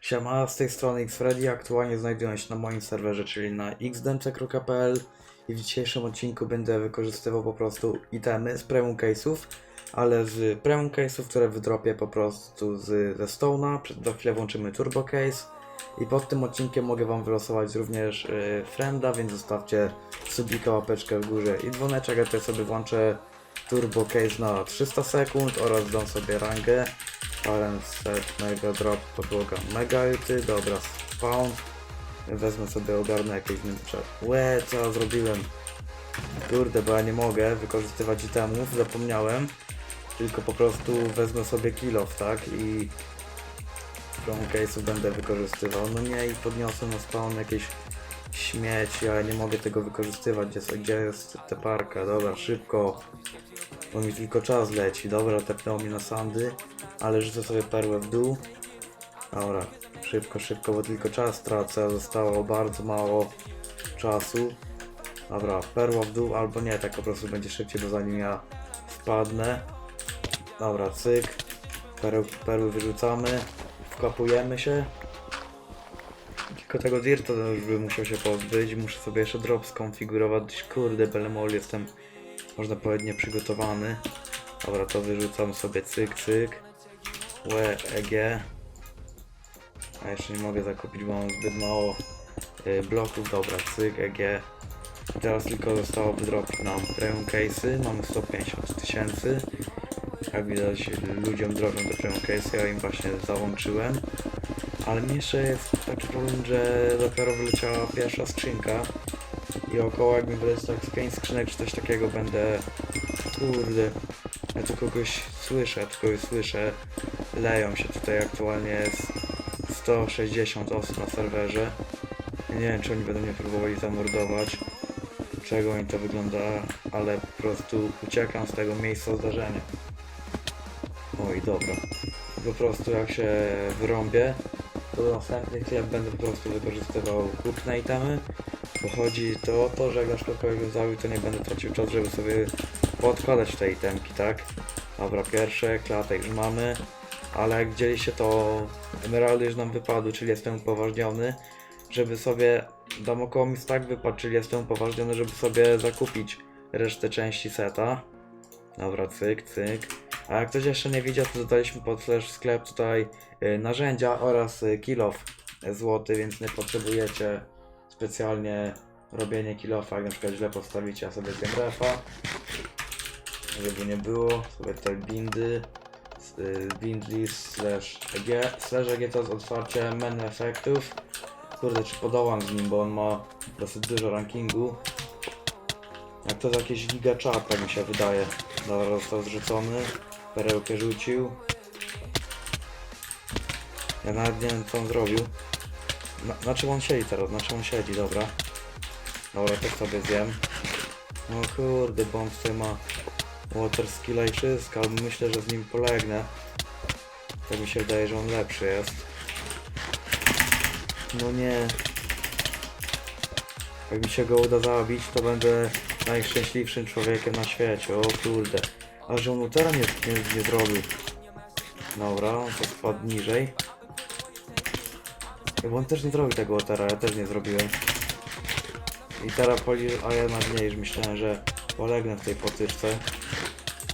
Siema, z tej strony Xfreddy, aktualnie znajduję się na moim serwerze, czyli na xdemce.pl i w dzisiejszym odcinku będę wykorzystywał po prostu itemy z premium case'ów, ale z premium case'ów, które wydropię po prostu z, ze Stone'a, za chwilę włączymy turbo case i pod tym odcinkiem mogę wam wylosować również y, frienda, więc zostawcie subika, łapeczkę w górze i dzwoneczek, ja tutaj sobie włączę turbo case na 300 sekund oraz dam sobie rangę Talent set, mega drop, podłoga, mega ulty, dobra, spawn. Wezmę sobie, ogarnę jakieś w międzyczasie. Łe, co zrobiłem? Kurde, bo ja nie mogę wykorzystywać itemów, zapomniałem. Tylko po prostu wezmę sobie kill off, tak? I case'u będę wykorzystywał. No nie, i podniosę na spawn jakieś śmieci, ale nie mogę tego wykorzystywać. Gdzie, gdzie jest ta parka? Dobra, szybko. Bo mi tylko czas leci. Dobra, tepnęło mnie na sandy, ale rzucę sobie perłę w dół. Dobra, szybko, szybko, bo tylko czas tracę. Zostało bardzo mało czasu. Dobra, perła w dół, albo nie, tak po prostu będzie szybciej, bo zanim ja spadnę. Dobra, cyk. Perł, perły wyrzucamy. Wkapujemy się. Tylko tego dirta już bym musiał się pozbyć. Muszę sobie jeszcze drop skonfigurować. Kurde, belemol jestem, można powiedzieć, nieprzygotowany. Dobra, to wyrzucam sobie cyk, cyk. Łe, EG. A jeszcze nie mogę zakupić, bo mam zbyt mało y, bloków. Dobra, cyk, EG. Teraz tylko zostało wydropić nam premium case'y. Mamy 150 tysięcy. Jak widać, ludziom drożą te premium case'y, ja im właśnie załączyłem. Ale jeszcze jest taki problem, że dopiero wyleciała pierwsza skrzynka. I około jak mi wyleci tak z 5 skrzynek czy coś takiego będę... Kurde, ja tu kogoś słyszę, tylko kogoś słyszę. Leją się tutaj aktualnie jest 160 osób na serwerze. Nie wiem, czy oni będą mnie próbowali zamordować. Czego mi to wygląda, ale po prostu uciekam z tego miejsca zdarzenia. Oj, dobra. Po prostu jak się wyrąbię, to do następnych klep będę po prostu wykorzystywał kupne itemy. Bo chodzi to o to, że jak na przykład kogoś zabił, to nie będę tracił czas, żeby sobie podkładać te itemki, tak? Dobra, pierwsze, klatę już mamy. Ale jak widzieliście to emeraldy już nam wypadły, czyli jestem upoważniony, żeby sobie dam około mi tak wypadł, czyli jestem upoważniony, żeby sobie zakupić resztę części seta. Dobra, cyk, cyk. A jak ktoś jeszcze nie widział, to dodaliśmy pod slash sklep tutaj y, narzędzia oraz y, kill off złoty, więc nie potrzebujecie specjalnie robienie kill offa, jak na przykład źle postawicie, ja sobie zjem refa, żeby nie było, sobie tutaj bindy, y, bindly slash eg, slash eg to jest otwarcie menu efektów, kurde czy podołam z nim, bo on ma dosyć dużo rankingu, jak to jest jakiś giga czat, tak mi się wydaje. Dobra, został zrzucony. Perełkę rzucił. Ja nawet nie wiem co on zrobił. Na, na czym on siedzi teraz? Na czym on siedzi? Dobra. Dobra, też sobie zjem. No kurde, bo on tutaj ma water skilla i wszystko, ale myślę, że z nim polegnę. Tak mi się wydaje, że on lepszy jest. No nie. Jak mi się go uda zabić, to będę najszczęśliwszym człowiekiem na świecie. O kurde. A że on nie, nie, nie zrobił. Dobra, on to spadł niżej. Bo on też nie zrobił tego utera, ja też nie zrobiłem. I teraz poli... A ja na mniej już myślałem, że polegnę w tej potyczce.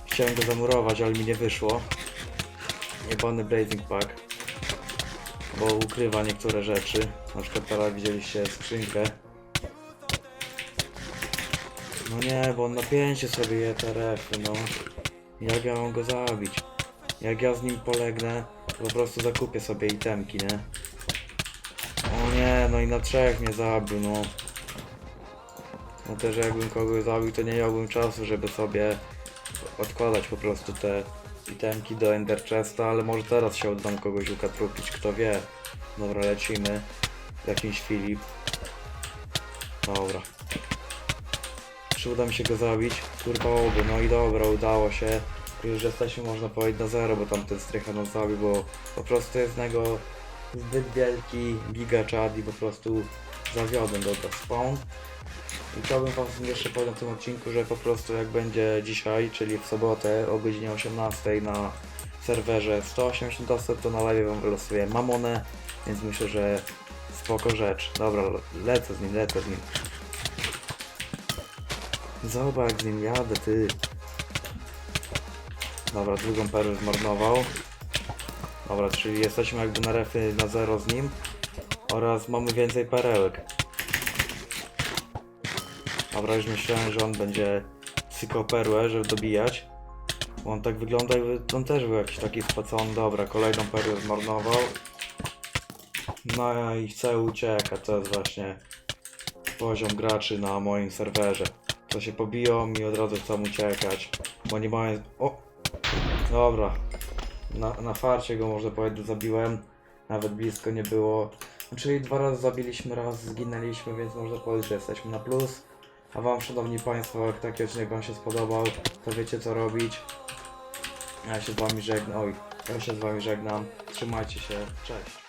Chciałem go zamurować, ale mi nie wyszło. Jebany Blazing Pack. Bo ukrywa niektóre rzeczy. Na przykład teraz widzieliście skrzynkę. No nie, bo on na pięcie sobie je te refy, no. Jak ja mam go zabić? Jak ja z nim polegnę, to po prostu zakupię sobie itemki, nie? O nie, no i na trzech mnie zabił, no. No też jakbym kogoś zabił, to nie miałbym czasu, żeby sobie odkładać po prostu te itemki do Ender Chesta, ale może teraz się uda nam kogoś ukatrupić, kto wie. Dobra, lecimy. Jakiś Filip. Dobra. Czy uda mi się go zabić? Kurwa oby, no i dobra, udało się. Już jesteśmy można powiedzieć na zero, bo tamten strycha nas zabił, bo po prostu jest niego zbyt wielki giga czad i po prostu zawiodłem dobra spawn. I chciałbym wam jeszcze powiedzieć na tym odcinku, że po prostu jak będzie dzisiaj, czyli w sobotę o godzinie 18 na serwerze 180 osób, to na live wam wylosuję mamonę, więc myślę, że spoko rzecz. Dobra, lecę z nim, lecę z nim. Zobacz, z nim jadę, ty. Dobra, drugą perłę zmarnował. Dobra, czyli jesteśmy jakby na refy na zero z nim. Oraz mamy więcej perełek. Dobra, już myślałem, że on będzie sykał perłę, żeby dobijać. Bo On tak wygląda, jakby on też był jakiś taki spacony. Dobra, kolejną perłę zmarnował. No i chce uciekać, to jest właśnie poziom graczy na moim serwerze. To się pobiją i od razu chcą uciekać, bo nie mają... O! Dobra, na, na farcie go można powiedzieć zabiłem, nawet blisko nie było. Czyli dwa razy zabiliśmy, raz zginęliśmy, więc można powiedzieć, że jesteśmy na plus. A wam szanowni państwo, jak taki odcinek wam się spodobał, to wiecie co robić. Ja się z wami żegnam, oj, ja się z wami żegnam, trzymajcie się, cześć.